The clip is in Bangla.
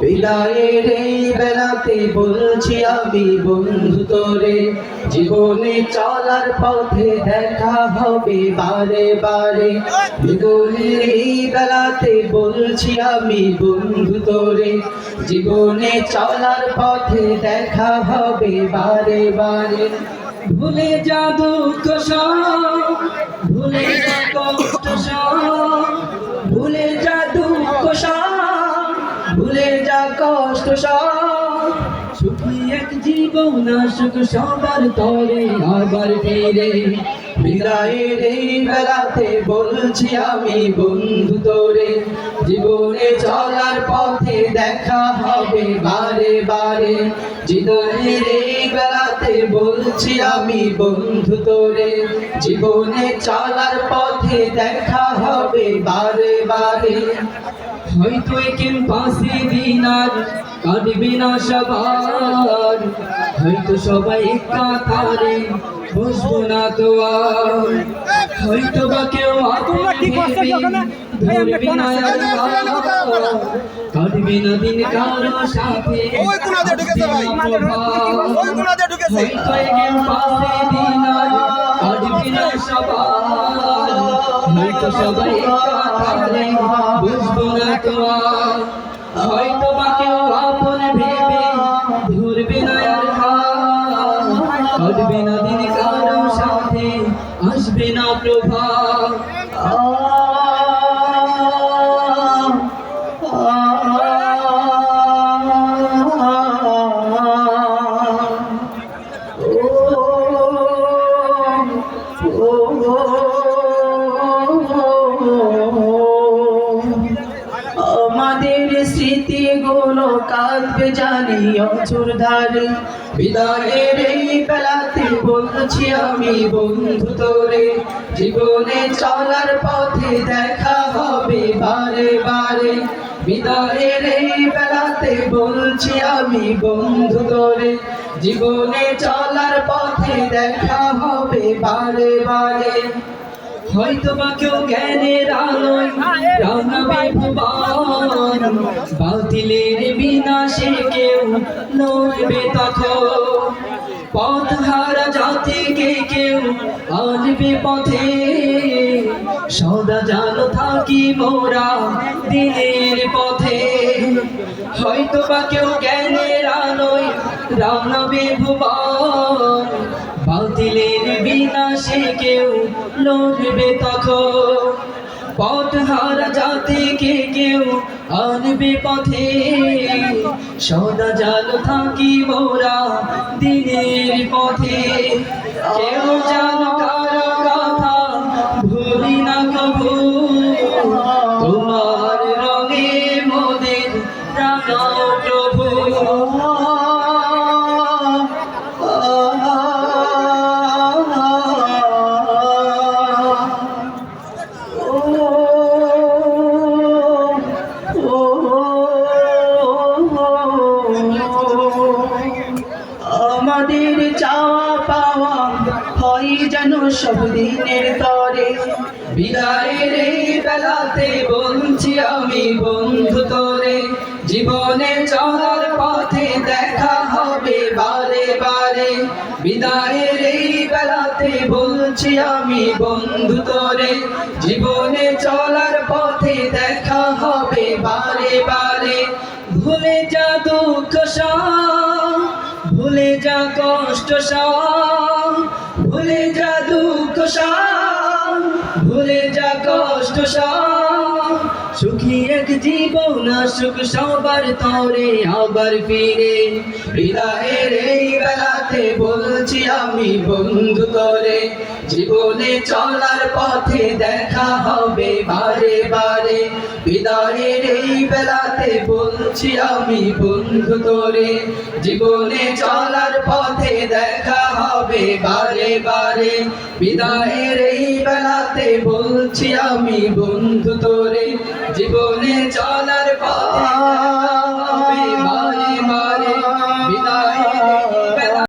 বিদায়ের এই বেলাতে বলছি আমি বন্ধু তোরে, জীবনে চলার পথে দেখা হবে বারে বারে। বিদয়ের এই বেলাতে বলছি আমি বন্ধু তোরে, জীবনে চলার পথে দেখা হবে বারে বারে। ভুলে যা দুঃখ ভুলে যা কষ্ট ভুলে যা ভুলে যা কষ্ট সুখী এক জীবন সুখ সবার তরে আবার ফিরে। বিদায়ের এই বেলাতে বলছি আমি বন্ধু তোরে, জীবনে চলার পথে দেখা হবে বারে বারে। জীবনের এই বেলাতে বলছি আমি বন্ধু তোরে জীবনে চলার পথে দেখা হবে বারে বারে। হয়তো একেন পাশে দিন আর কাটবে না সবার হয়তো সবাই কাতারে বসবো না তো আর। হয়তো বা কেউ তোমরা কোন? কাটবে না দিন কারও সাথে। ওই কোনাতে ঢুকেছে ভাই। ওই ঢুকেছে পাশে দিন আর কাটবে না সবার হয়তো সবাই কাতারে বুঝব না তো হয়তো বা কেউ আপন ভেবে ধরবে না কাটবে না দিন কারও সাথে আসবে না প্রভা স্মৃতিগুলো কাঁদবে জানি অচুর ধারে। বিদায়ের বেলাতে বলছি আমি, বন্ধু তোরে, জীবনে চলার পথে দেখা হবে বারে বারে। বিদায়ের এই বেলাতে বলছি আমি, বন্ধু তোরে, জীবনে চলার পথে দেখা হবে বারে বারে। হয়তো বা কেউ জ্ঞানের আলোয় রাঙাবে ভুবন বাতিলের বিনাশে কেউ নড়বে তখন। পথ হারা জাতিকে কেউ আনবে পথে। সদা জানো থাকি মোরা দিনের পথে। হয়তো বা কেউ জ্ঞানের আলোয় রাঙাবে ভুবন বাতিলের বিনাশে কেউ লড়বে তখন। পথ হারা জাতিকে কেউ আনবে পথে। সদা জাল থাকি মোরা দিনের পথে। কেউ জান কারও কথা ভুলি না কবু যেন সব দিনের তরে। বিদায়ের এই বেলাতে বলছি আমি বন্ধু তোরে, জীবনে চলার পথে দেখা হবে বারে বারে। বিদায়ের এই বেলাতে বলছি আমি বন্ধু তোরে, জীবনে চলার পথে দেখা হবে বারে বারে। ভুলে যা দুঃখ ভুলে যা কষ্ট সব ভুলে যা দুঃখ সব ভুলে যা কষ্ট সব সুখী এক জীবন সুখ সবার তরে আবার ফিরে। হৃদয়ের এই বেলাতে বলছি আমি বন্ধু তোরে, জীবনে চলার পথে দেখা হবে বারে বারে। হৃদয়ের এই বেলাতে বলছি আমি বন্ধু তোরে, জীবনে চলার পথে দেখা হবে বারে বারে। বিদায়ের এই বেলাতে বলছি আমি বন্ধু তোরে জীবনে চল